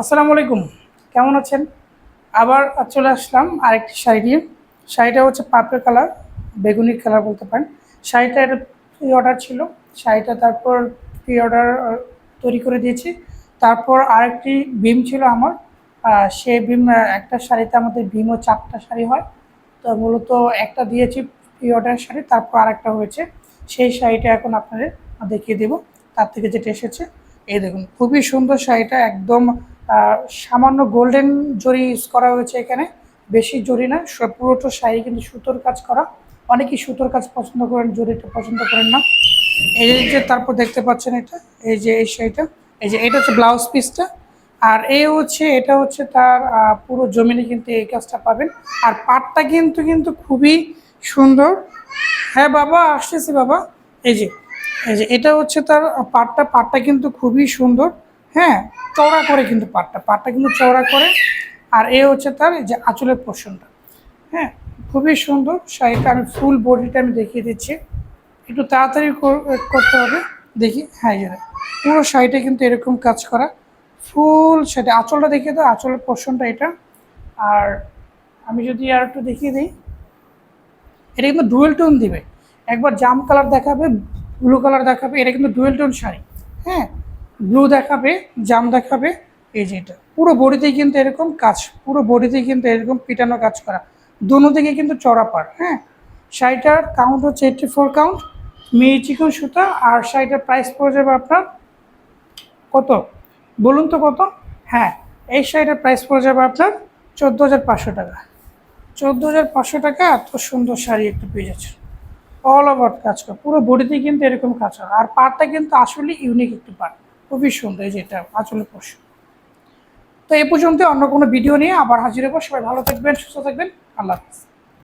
আসসালামু আলাইকুম। কেমন আছেন? আবার চলে আসলাম আরেকটি শাড়ি নিয়ে। শাড়িটা হচ্ছে পার্পল কালার বেগুনি কালার বলতে পারেন। শাড়িটা একটা প্রি অর্ডার ছিল। শাড়িটা তারপর প্রি অর্ডার তৈরি করে দিয়েছি। তারপর আরেকটি বিম ছিল আমার। সে বিম একটা শাড়িতে আমাদের বিমও চারটা শাড়ি হয়। তো মূলত একটা দিয়েছি প্রি অর্ডার শাড়ি, তারপর আরেকটা হয়েছে। সেই শাড়িটা এখন আপনাদের দেখিয়ে দেবো। তার থেকে যেটা এসেছে এই দেখুন, খুবই সুন্দর শাড়িটা, একদম সামান্য গোল্ডেন জরি ইউজ করা হয়েছে এখানে, বেশি জরি না পুরোটা শাড়ি কিন্তু সুতোর কাজ করা, অনেকেই সুতোর কাজ পছন্দ করেন, জরিটা পছন্দ করেন না। এই যে তারপর দেখতে পাচ্ছেন এটা, এই যে এই শাড়িটা, এই যে এটা হচ্ছে ব্লাউজ পিসটা আর এই হচ্ছে, এটা হচ্ছে তার পুরো জমিনে কিন্তু এই কাজটা পাবেন, আর পাটটা কিন্তু কিন্তু খুবই সুন্দর। হ্যাঁ বাবা, আসতেছি বাবা, এই যে যে এটা হচ্ছে তার পাটটা পাটটা কিন্তু খুবই সুন্দর। হ্যাঁ চওড়া করে কিন্তু পাটটা পাটটা কিন্তু চওড়া করে। আর এ হচ্ছে তার যে আঁচলের পোর্শনটা। হ্যাঁ খুবই সুন্দর। শাড়িটা আমি ফুল বডিটা আমি দেখিয়ে দিচ্ছি। একটু তাড়াতাড়ি করতে হবে। দেখি হ্যাঁ এই পুরো শাড়িটা কিন্তু এরকম কাজ করা। ফুল শাড়ি আঁচলটা দেখিয়ে দাও, আঁচলের পোর্শনটা এটা। আর আমি যদি আর একটু দেখিয়ে দিই। এটা কিন্তু ডুয়েল টোন দিবে। একবার জাম কালার দেখাবে ব্লু কালার দেখাবে, এটা কিন্তু ডুয়েল টোন শাড়ি। হ্যাঁ ব্লু দেখাবে, জাম দেখাবে, এই যে এটা। পুরো বডিতেই কিন্তু এরকম কাজ, পুরো বডিতেই কিন্তু এরকম পিটানো কাজ করা। দুনো দিকে কিন্তু চড়া পার হ্যাঁ। শাড়িটার কাউন্ট হচ্ছে এইটটি ফোর কাউন্ট মেয়ে চিকন সুতা, আর শাড়িটার প্রাইস পড়ে যাবে আপনার কত? বলুন তো কত? হ্যাঁ এই শাড়িটার প্রাইস পড়ে যাবে আপনার চোদ্দ হাজার পাঁচশো টাকা। চোদ্দ হাজার পাঁচশো টাকা, এত সুন্দর শাড়ি একটা পেয়ে যাচ্ছে অল ওভার কাজ করা। পুরো বডিতে কিন্তু এরকম কাজ করা আর পাটটা কিন্তু আসলে ইউনিক একটি পাট খুবই সুন্দর, এই যেটা আসলে পশু। তো এ পর্যন্ত অন্য কোনো ভিডিও নিয়ে আবার হাজির হব। সবাই ভালো থাকবেন, সুস্থ থাকবেন। আল্লাহ হাফিজ।